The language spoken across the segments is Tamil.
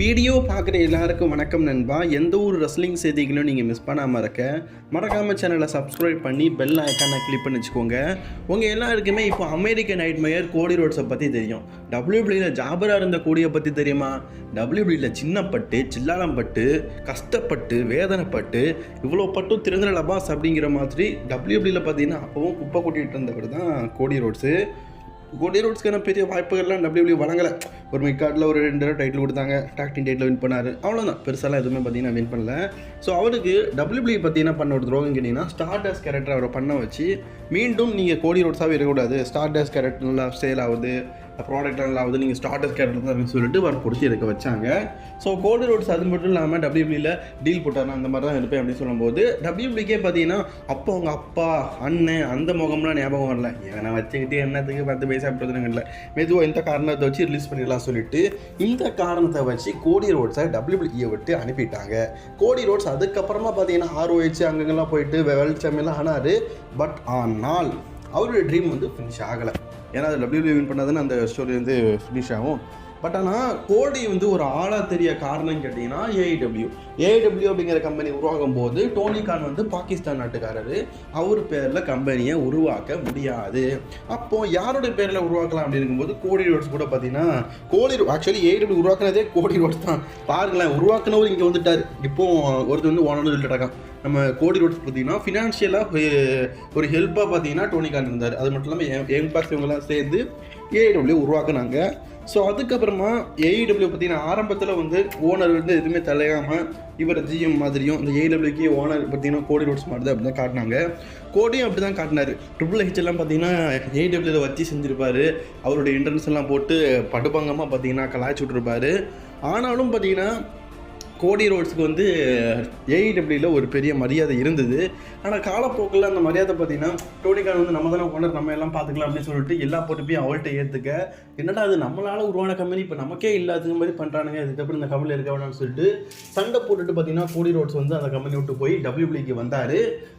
வீடியோ பார்க்குற எல்லாருக்கும் வணக்கம் நண்பா. எந்த ஒரு ரெஸ்லிங் செய்திகளும் நீங்கள் மிஸ் பண்ணாமல் இருக்க மறக்காமல் சேனலை சப்ஸ்கிரைப் பண்ணி பெல் ஐக்கானை கிளிக் பண்ணி வச்சுக்கோங்க. உங்கள் எல்லாருக்குமே இப்போ அமெரிக்க நைட் மேயர் கோடி ரோட்ஸை பற்றி தெரியும் டபிள்யூபிளியில் ஜாபராக இருந்த கோடியை பற்றி தெரியுமா? டபிள்யூபிளியில் சின்னப்பட்டு சில்லாலம்பட்டு கஷ்டப்பட்டு வேதனைப்பட்டு இவ்வளோ பட்டும் திறந்த லபாஸ் அப்படிங்கிற மாதிரி டபிள்யூபிளியில் பார்த்தீங்கன்னா அப்பவும் குப்பை கொட்டிகிட்டு இருந்தவர் தான் கோடி ரோட்ஸு கோடி ரோட்ஸ்க்கான பெரிய வாய்ப்புகள்லாம் டபிள்யூபிள்யூ வழங்கலை. ஒரு மிக்கார்டில் ஒரு ரெண்டு தடவை டைட்டில் கொடுத்தாங்க. டாக்டிங் டைட்டில் வின் பண்ணார். அவ்வளோதான் பெருசாலாம் எதுவுமே பார்த்தீங்கன்னா வின் பண்ணல. ஸோ அவருக்கு டபிள்யூபிள்யூ பார்த்தீங்கன்னா பண்ண ஒரு துரோகம் கேட்டிங்கன்னா ஸ்டார் டேஸ் கேரக்டர் அவரை பண்ண வச்சு மீண்டும் நீங்கள் கோடி ரோட்ஸாகவே இருக்கக்கூடாது. ஸ்டார் டேஸ் கேரக்டர் நல்லா சேல் ஆகுது. ப்ராடக்ட் நல்லா ஆகுது நீங்கள் ஸ்டார்டர்ஸ் கேரக்டர் அப்படின்னு சொல்லிட்டு வர பிடிச்சி இருக்க வச்சாங்க. ஸோ கோடி ரோட்ஸ் அது மட்டும் இல்லாமல் டபிள்யூபிளியில் டீல் போட்டார் அந்த மாதிரி தான் இருப்பேன் அப்படின்னு சொல்லும்போது டபிள்யூபிள்யூக்கே பார்த்தீங்கன்னா அப்போ அவங்க அப்பா அண்ணன் அந்த முகம்லாம் ஞாபகம் வரல. ஏன்னா வச்சுக்கிட்டு என்னத்துக்கு பத்து பைசா பிரச்சனை இல்லை மெதுவாக இந்த காரணத்தை வச்சு ரிலீஸ் பண்ணிடலாம் சொல்லிட்டு இந்த காரணத்தை வச்சு கோடி ரோட்ஸை டபிள்யூபிள்யூ விட்டு அனுப்பிட்டாங்க. கோடி ரோட்ஸ் அதுக்கப்புறமா பார்த்தீங்கன்னா ஆர்ஓஹெச் அங்கங்கெல்லாம் போயிட்டு வெளிச்சமெல்லாம் ஆனார். பட் ஆனால் அவருடைய ட்ரீம் வந்து ஃபினிஷ் ஆகலை. ஏன்னா அது டபிள்யூ வின் பண்ணாதானே அந்த ஸ்டோரி வந்து ஃபினிஷ் ஆகும். பட் ஆனால் கோடி வந்து ஒரு ஆளாக தெரிய காரணம் கேட்டிங்கன்னா ஏஐடபிள்யூ ஏஐடபிள்யூ அப்படிங்கிற கம்பெனி உருவாகும் போது டோனி கான் வந்து பாகிஸ்தான் நாட்டுக்காரரு. அவர் பேரில் கம்பெனியை உருவாக்க முடியாது. அப்போது யாருடைய பேரில் உருவாக்கலாம் அப்படி இருக்கும்போது கோடி ரோட்ஸ் கூட பார்த்தீங்கன்னா கோடி ஆக்சுவலி ஏஐடபிள்யூ உருவாக்குனதே கோடி ரோட்ஸ் தான். பாருங்களேன் உருவாக்குனவர் இங்கே வந்துட்டார். இப்போது ஒருத்தர் வந்து ஓனர்னு சொல்லிட்டு நம்ம கோடி ரோட்ஸ் பார்த்தீங்கன்னா ஃபினான்ஷியலாக ஒரு ஹெல்ப்பாக பார்த்தீங்கன்னா டோனி கான் இருந்தார். அது மட்டும் இல்லாமல் எம் பாக்ஸ் இவங்கெல்லாம் சேர்ந்து ஏஐடபிள்யூ உருவாக்குனாங்க. ஸோ அதுக்கப்புறமா ஏஇடபிள்யூ பார்த்தீங்கன்னா ஆரம்பத்தில் வந்து ஓனர் வந்து எதுவுமே தலையாமல் இவர் ஜிஎம் மாதிரியும் இந்த ஏடபிள்யூக்கே ஓனர் பார்த்தீங்கன்னா கோடி ரோட்ஸ் மாதிரி தான் அப்படி தான் காட்டினாங்க. கோடியும் அப்படி தான் காட்டினார். ட்ரிபிள் ஹெச் எல்லாம் பார்த்தீங்கன்னா ஏடபிள்யூவில் வச்சு செஞ்சுருப்பார். அவருடைய என்ட்ரன்ஸ் எல்லாம் போட்டு படுபங்கமாக பார்த்தீங்கன்னா கலாய்ச்சி விட்ருப்பாரு ஆனாலும் பார்த்தீங்கன்னா கோடி ரோட்ஸுக்கு வந்து ஏஇடபிள்யூவில் ஒரு பெரிய மரியாதை இருந்தது. ஆனால் காலப்போக்கில் அந்த மரியாதை பார்த்தீங்கன்னா டோனிகான் வந்து நம்ம தானே ஓனர் நம்ம எல்லாம் பார்த்துக்கலாம் அப்படின்னு சொல்லிட்டு எல்லா பொறுப்பையும் அவள்கிட்ட ஏற்றுக்க என்னடா அது நம்மளால் உருவான கம்பெனி இப்போ நமக்கே இல்லாத மாதிரி பண்ணுறானுங்க இதுக்கப்புறம் இந்த கம்பெனியில் இருக்க வேணாம்னு சொல்லிட்டு சண்டை போட்டுட்டு பார்த்தீங்கன்னா கோடி ரோட்ஸ் வந்து அந்த கம்பெனி விட்டு போய் டபிள்யூபிள்யூக்கு வந்தார்.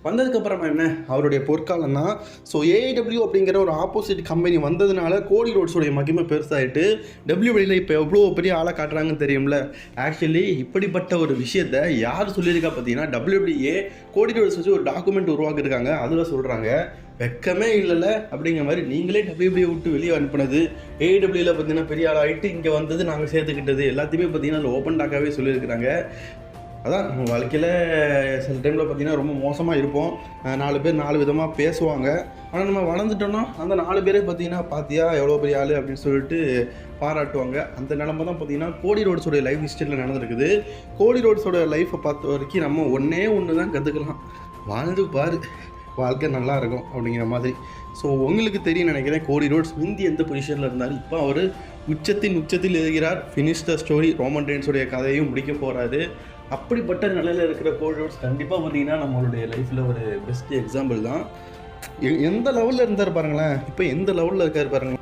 வந்ததுக்கப்புறமா என்ன? அவருடைய பொற்காலம் தான். ஸோ ஏஐடபிள்யூ அப்படிங்கிற ஒரு ஆப்போசிட் கம்பெனி வந்ததுனால கோடி ரோட்ஸோடைய மகிமை பெருசாகிட்டு டபிள்யூபிள்யூவில் இப்போ எவ்வளோ பெரிய ஆளாக காட்டுறாங்கன்னு தெரியும்ல? ஆக்சுவலி இப்படி இப்படிப்பட்ட ஒரு விஷயத்த யார் சொல்லியிருக்கா பார்த்தீங்கன்னா டபிள்யூபிஏ கோடி ரோட்ஸ் வச்சு ஒரு டாக்குமெண்ட் உருவாக்கியிருக்காங்க. அதில் சொல்கிறாங்க வெக்கமே இல்லைல்ல அப்படிங்கிற மாதிரி நீங்களே டபிள்யூபிஏ விட்டு வெளியே அனுப்புனது. ஏடபிள்யூவில் பார்த்தீங்கன்னா பெரிய ஆள் ஆகிட்டு இங்கே வந்தது நாங்கள் சேர்த்துக்கிட்டது. எல்லாத்தையுமே பார்த்தீங்கன்னா அதில் ஓப்பன் டாக்காகவே சொல்லியிருக்கிறாங்க. அதான் நம்ம வாழ்க்கையில் சில டைமில் பார்த்தீங்கன்னா ரொம்ப மோசமாக இருப்போம். நாலு பேர் நாலு விதமாக பேசுவாங்க. ஆனால் நம்ம வளர்ந்துட்டோம்னா அந்த நாலு பேரே பார்த்தீங்கன்னா பார்த்தியா எவ்வளோ பெரிய ஆள்? அப்படின்னு சொல்லிட்டு பாராட்டுவாங்க. அந்த நிலமை தான் பார்த்தீங்கன்னா கோடி ரோட்ஸோடைய லைஃப் ஹிஸ்டரியில் நடந்திருக்குது. கோடி ரோட்ஸோட லைஃப்பை பார்த்த வரைக்கும் நம்ம ஒன்றே ஒன்று தான் கற்றுக்கலாம் வாழ்ந்து பாரு. வாழ்க்கை நல்லா இருக்கும் அப்படிங்கிற மாதிரி. ஸோ உங்களுக்கு தெரியும் நினைக்கிறேன் கோடி ரோட்ஸ் முந்தி எந்த பொசிஷனில் இருந்தார் இப்போ அவர் உச்சத்தின் உச்சத்தில் எழுதுகிறார். ஃபினிஷ் த ஸ்டோரி ரோமன் ரெயின்ஸோடைய கதையும் முடிக்க போகிறாரு அப்படிப்பட்ட நிலையில் இருக்கிற கோடி ரோட்ஸ் கண்டிப்பாக பார்த்தீங்கன்னா நம்மளுடைய லைஃப்பில் ஒரு பெஸ்ட் எக்ஸாம்பிள் தான். எ- எந்த லெவலில் இருந்தார் பாருங்களேன். இப்போ எந்த லெவலில் இருக்கார் பாருங்களேன்.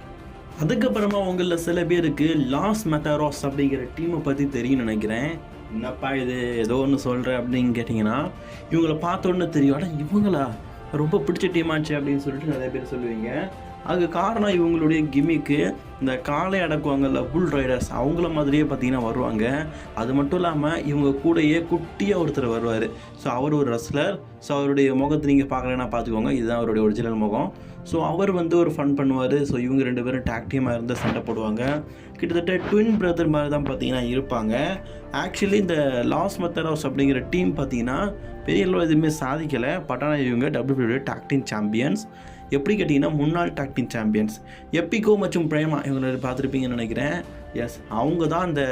அதுக்கப்புறமா உங்களில் சில பேருக்கு லாஸ் மெத்தாரோஸ் அப்படிங்கிற டீமை பற்றி தெரியும் நினைக்கிறேன். என்னப்பா இது? ஏதோ ஒன்று சொல்கிறேன் அப்படின்னு கேட்டிங்கன்னா இவங்களை பார்த்தோன்னு தெரியும். ஆனால் இவங்களா? ரொம்ப பிடிச்ச டீமாச்சு அப்படின்னு சொல்லிட்டு நிறைய பேர் சொல்லுவீங்க. அதுக்கு காரணம் இவங்களுடைய கிமிக்கு இந்த காளை அடக்குவாங்கல்ல புல் ரைடர்ஸ் அவங்கள மாதிரியே பார்த்தீங்கன்னா வருவாங்க. அது மட்டும் இல்லாமல் இவங்க கூடயே குட்டியாக ஒருத்தர் வருவார். ஸோ அவர் ஒரு ரெஸ்லர் ஸோ அவருடைய முகத்தை நீங்கள் பார்க்கலன்னா பார்த்துக்கோங்க. இதுதான் அவருடைய ஒரிஜினல் முகம். ஸோ அவர் வந்து ஒரு ஃபன் பண்ணுவார். ஸோ இவங்க ரெண்டு பேரும் டாக் இருந்து சண்டை போடுவாங்க. கிட்டத்தட்ட ட்வின் பிரதர் மாதிரி தான் பார்த்தீங்கன்னா இருப்பாங்க. ஆக்சுவலி இந்த லாஸ் மெத்தரோஸ் அப்படிங்கிற டீம் பார்த்தீங்கன்னா பெரிய அளவு எதுவுமே சாதிக்கலை. பட் ஆனால் இவங்க டபிள்யூபிள்யூ டாக் சாம்பியன்ஸ் எப்படி கேட்டிங்கன்னா முன்னாள் டாக் டீம் சாம்பியன்ஸ் எப்பிகோ மற்றும் பிரேமா இவங்களை பார்த்துருப்பீங்கன்னு நினைக்கிறேன். எஸ் அவங்க தான் அந்த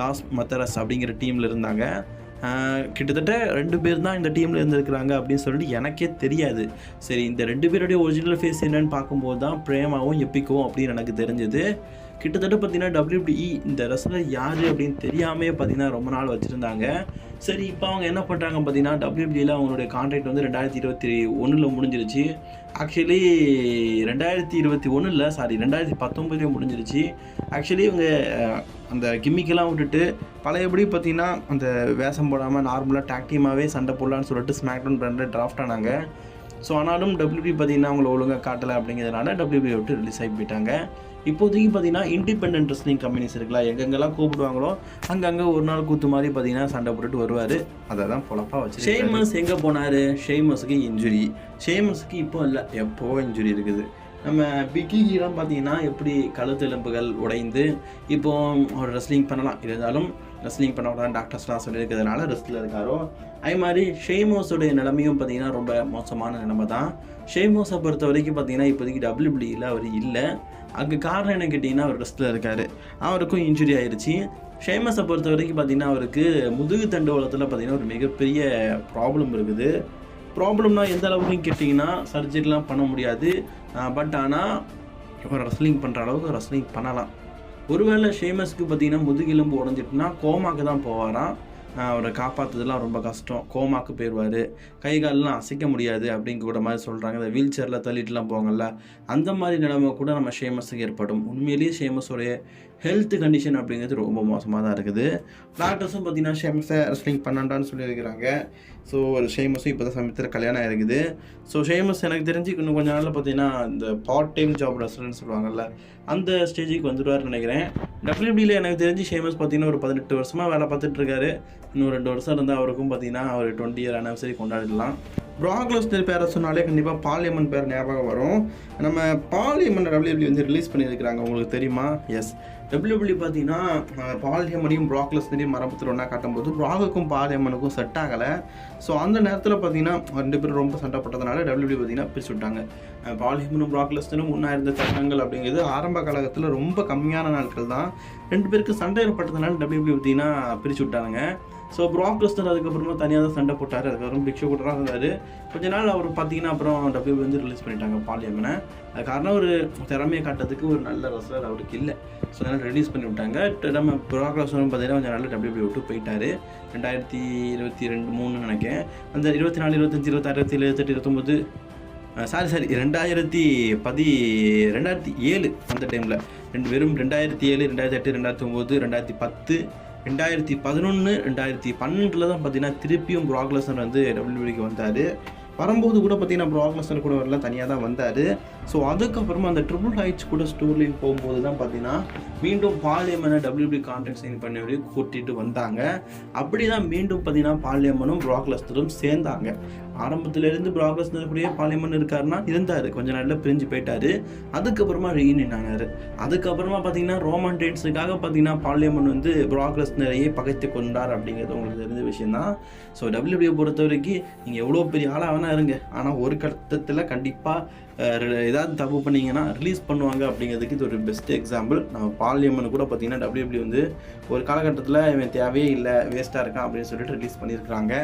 லாஸ் மத்தரஸ் அப்படிங்கிற டீமில் இருந்தாங்க. கிட்டத்தட்ட ரெண்டு பேர் தான் இந்த டீமில் இருந்திருக்கிறாங்க அப்படின்னு சொல்லிட்டு எனக்கே தெரியாது. சரி இந்த ரெண்டு பேருடைய ஒரிஜினல் ஃபேஸ் என்னன்னு பார்க்கும்போது தான் பிரேமாவும் எப்பிக்கும் அப்படின்னு எனக்கு தெரிஞ்சது. கிட்டத்தட்ட பார்த்தீங்கன்னா டபிள்யூபிஇ இந்த ரெஸ்லர் யார் அப்படின்னு தெரியாமே பார்த்தீங்கன்னா ரொம்ப நாள் வச்சுருந்தாங்க. சரி இப்போ அவங்க என்ன பண்ணுறாங்க பார்த்தீங்கன்னா டபிள்யூபியில் அவங்களுடைய கான்ட்ராக்ட் வந்து ரெண்டாயிரத்தி இருபத்தி ஒன்றில் முடிஞ்சிருச்சு. ஆக்சுவலி ரெண்டாயிரத்தி இருபத்தி ஒன்றில் சாரி ரெண்டாயிரத்தி பத்தொம்பதுலேயே முடிஞ்சிருச்சு. ஆக்சுவலி இவங்க அந்த கிம்மிக்கெல்லாம் விட்டுட்டு பழையபடி பார்த்தீங்கன்னா அந்த வேஷம் போடாமல் நார்மலாக டாக்டிமாகவே சண்டை போடலான்னு சொல்லிட்டு ஸ்மாக் டவுன் பிராண்டில் டிராஃப்ட் ஆனாங்க. ஸோ ஆனாலும் டபிள்யூபி பார்த்தீங்கன்னா அவங்கள ஒழுங்காக காட்டலை அப்படிங்கிறதுனால டபிள்யூபி விட்டு ரிலீஸ் ஆகி போயிட்டாங்க. இப்போதைக்கு பார்த்தீங்கன்னா இண்டிபெண்டன்ட் ரெஸ்லிங் கம்பெனிஸ் இருக்குல்ல எங்கெங்கெல்லாம் கூப்பிடுவாங்களோ அங்கங்கே ஒரு நாள் கூத்து மாதிரி பார்த்தீங்கன்னா சண்டை போட்டுட்டு வருவார். அதை தான் பொழப்பா வச்சு ஷேமஸ் எங்கே போனார்? ஷேமஸுக்கு இன்ஜுரி ஷேமஸுக்கு இப்போ இல்லை. எப்போ இன்ஜுரி இருக்குது? நம்ம பிக்கிலாம் பார்த்தீங்கன்னா எப்படி கழுத்து எலும்புகள் உடைந்து இப்போ ஒரு ரெஸ்லிங் பண்ணலாம். இருந்தாலும் ரெஸ்லிங் பண்ண உடனே டாக்டர்ஸ்லாம் சொல்லியிருக்கிறதுனால ரெஸ்ட்டில் இருக்காரோ. அதே மாதிரி ஷேமோஸோடைய நிலைமையும் பார்த்தீங்கன்னா ரொம்ப மோசமான நிலைமை தான். ஷேமோஸை பொறுத்த வரைக்கும் பார்த்தீங்கன்னா இப்போதைக்கு டபிள்யூபிள்யூவில் அவர் இல்லை. அதுக்கு காரணம் என்ன கேட்டிங்கன்னா அவர் ரெஸ்ட்டில் இருக்கார். அவருக்கும் இன்ஜுரி ஆயிடுச்சு ஷேமஸை பொறுத்த வரைக்கும் பார்த்தீங்கன்னா அவருக்கு முதுகு தண்டுவலத்தில் பார்த்தீங்கன்னா ஒரு மிகப்பெரிய ப்ராப்ளம் இருக்குது. ப்ராப்ளம்னா எந்த அளவுக்குன்னு கேட்டிங்கன்னா சர்ஜரிலாம் பண்ண முடியாது. பட் ஆனால் இப்போ ரெஸ்லிங் பண்ணுற அளவுக்கு ரெஸ்லிங் பண்ணலாம். ஒருவேளை ஷேமஸ்க்கு பார்த்தீங்கன்னா முதுகெலும்பு உடஞ்சிட்டுனா கோமாக்கு தான் போவாராம். அவரை காப்பாற்றுறதுலாம் ரொம்ப கஷ்டம். கோமாக்கு போயிடுவார் கை கால்லாம் அசைக்க முடியாது அப்படிங்கிற மாதிரி சொல்கிறாங்க இந்த வீல் சேரில் தள்ளிட்டுலாம் போவாங்கல்ல அந்த மாதிரி நிலைமை கூட நம்ம ஷேமஸுக்கு ஏற்படும். உண்மையிலேயே ஷேமஸோடைய ஹெல்த் கண்டிஷன் அப்படிங்கிறது ரொம்ப மோசமாக தான் இருக்குது. டாக்டர்ஸும் பார்த்தீங்கன்னா ஷேமஸை ரெஸ்லிங் பண்ணாண்டான்னு சொல்லியிருக்கிறாங்க. ஸோ ஒரு ஷேமஸும் இப்போ தான் சமயத்தில் கல்யாணம் ஆகிருக்குது ஸோ ஷேமஸ் எனக்கு தெரிஞ்சு இன்னும் கொஞ்ச நாளில் பார்த்தீங்கன்னா இந்த பார்ட் டைம் ஜாப் ரெஸ்டரன்ட் சொல்லுவாங்கல்ல அந்த ஸ்டேஜுக்கு வந்துடுவார்னு நினைக்கிறேன். டபிள்யூபியில் எனக்கு தெரிஞ்சு ஷேமஸ் பார்த்தீங்கன்னா ஒரு பதினெட்டு வருஷமாக வேலை பார்த்துட்டு இருக்காரு. இன்னும் ரெண்டு வருஷம் இருந்தால் அவருக்கும் பார்த்தீங்கன்னா அவர் டுவெண்ட்டி இயர் அனிவர்சரி கொண்டாடிடலாம். ப்ராக்லோஸ்னர் பேரை சொன்னாலே கண்டிப்பாக பாலியமன் பேர் ஞாபகம் வரும். நம்ம பாலியமன் டபிள்யூபிள்யூ வந்து ரிலீஸ் பண்ணியிருக்கிறாங்க. உங்களுக்கு தெரியுமா? எஸ் டபிள்யூபிள்யூ பார்த்தீங்கன்னா பாலியமனையும் ப்ராக்லஸ்னரையும் மரபத்தில் ஒன்றா காட்டும்போது ப்ராகுக்கும் பாலியமனுக்கும் செட் ஆகலை. ஸோ அந்த நேரத்தில் பார்த்தீங்கன்னா ரெண்டு பேரும் ரொம்ப சண்டை போட்டதுனால டபிள்யூபிள்யூ பார்த்தீங்கன்னா பிரிச்சு விட்டாங்க. பாலியமனும் ப்ராக்லஸ்னரும் முன்னா இருந்த சட்டங்கள் அப்படிங்கிறது ஆரம்ப காலகட்டத்தில் ரொம்ப கம்மியான நாட்கள் தான் ரெண்டு பேருக்கு சண்டை ஏற்பட்டதுனால டபிள்யூபிள்யூ பார்த்தீங்கன்னா பிரிச்சு விட்டாங்க ஸோ ப்ராக் லெஸ்னர் அதுக்கப்புறமா தனியாக தான் சண்டை போட்டார். அதுக்கப்புறம் பிக்ஷோ கூட தான் இருந்தார். கொஞ்ச நாள் அவர் பார்த்தீங்கன்னா அப்புறம் டபிள்யூ வந்து ரிலீஸ் பண்ணிட்டாங்க பாலியம்மனை அது காரணம் ஒரு திறமையை காட்டுறதுக்கு ஒரு நல்ல ரசலர் அவருக்கு இல்லை. ஸோ அதனால் ரிலீஸ் பண்ணி விட்டாங்க. நம்ம ப்ராக் லெஸ்னரும் பார்த்தீங்கன்னா கொஞ்சம் நல்ல டபிள்யூ விட்டு போயிட்டார். ரெண்டாயிரத்தி இருபத்தி ரெண்டு மூணு நினைக்கிறேன். அந்த இருபத்தி நாலு இருபத்தஞ்சி இருபத்தாறு இருபத்தி இருபத்தெட்டு சாரி சாரி ரெண்டாயிரத்தி பதி ரெண்டாயிரத்தி ஏழு அந்த டைமில் ரெண்டு வெறும் ரெண்டாயிரத்தி ஏழு ரெண்டாயிரத்தி எட்டு ரெண்டாயிரத்தி ஒம்பது ரெண்டாயிரத்தி பத்து ரெண்டாயிரத்தி பதினொன்று ரெண்டாயிரத்தி பன்னெண்டில் தான் பார்த்தீங்கன்னா திருப்பியும் ப்ராக்லசன் வந்து டபிள்யூபிக்கு வந்தார். வரும்போது கூட பார்த்தீங்கன்னா ப்ராக்லசன் கூட வரல தனியாக தான் வந்தார். ஸோ அதுக்கப்புறமா அந்த ட்ரிபிள் ஹைட்ஸ் கூட ஸ்டோர்லேயும் போகும்போது தான் பார்த்தீங்கன்னா மீண்டும் பாலியமனை டபிள்யூபி கான்ட்ராக்ட் சைன் பண்ணி கூட்டிகிட்டு வந்தாங்க. அப்படி தான் மீண்டும் பார்த்தீங்கன்னா பாலியம்மனும் ப்ராக்லஸ்டரும் சேர்ந்தாங்க. ஆரம்பத்திலேருந்து ப்ராக்லஸ்டர் கூடயே பாலியம்மன் இருக்காருன்னா இருந்தார். கொஞ்ச நாளில் பிரிஞ்சு போயிட்டார். அதுக்கப்புறமா ரீயூனியன் ஆனார். அதுக்கப்புறமா பார்த்தீங்கன்னா ரோமன் டேட்ஸுக்காக பார்த்தீங்கன்னா பாலியம்மன் வந்து ப்ராக்லஸ்னரையே பகைத்து கொண்டார் அப்படிங்கிறது உங்களுக்கு தெரிஞ்ச விஷயம் தான் ஸோ டபிள்யூபியை பொறுத்த வரைக்கும் நீங்கள் எவ்வளோ பெரிய ஆளாக வேணா இருங்க. ஆனால் ஒரு கட்டத்தில் கண்டிப்பாக ஏதாவது தப்பு பண்ணிங்கன்னா ரிலீஸ் பண்ணுவாங்க அப்படிங்கிறதுக்கு இது ஒரு பெஸ்ட் எக்ஸாம்பிள் நம்ம பாலியம்மன் கூட பார்த்தீங்கன்னா டபிள்யூபிள்யூ வந்து ஒரு காலகட்டத்தில் இவன் தேவையே இல்லை வேஸ்ட்டாக இருக்கான் அப்படின்னு சொல்லிட்டு ரிலீஸ் பண்ணியிருக்கிறாங்க.